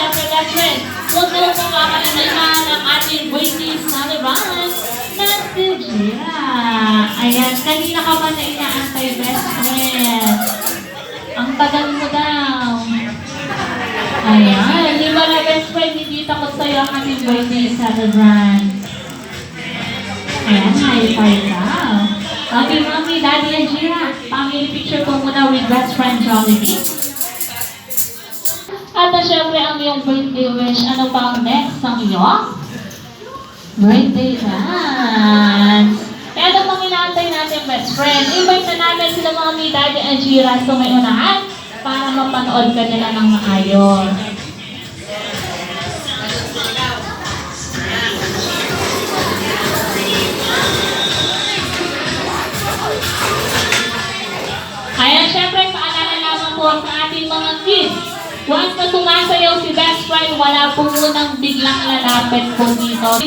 Hello po mga kalinahan ng ating Whitney Sullivan na si Gia. Ayan, kanina ka ba na inaantay best friend? Ang tagal mo daw. Ayan, ba na best friend, hindi takot sa'yo ang ating Whitney Sullivan. Ayan, high five daw. Okay, mami, daddy and Gia, family picture po muna with best friend Jollibee. At uh, syempre, ang iyong birthday wish, ano pa ang next ng iyong? Birthday dance. Kaya ano pang inaantay natin, best friend? Invite na natin sila mga ni Daddy and Jira sa may unahan para mapanood ka nila ng maayos. Kaya syempre, paalala lamang po sa ating mga kids. Once na sumasayaw si best friend, wala po munang biglang lalapit po dito.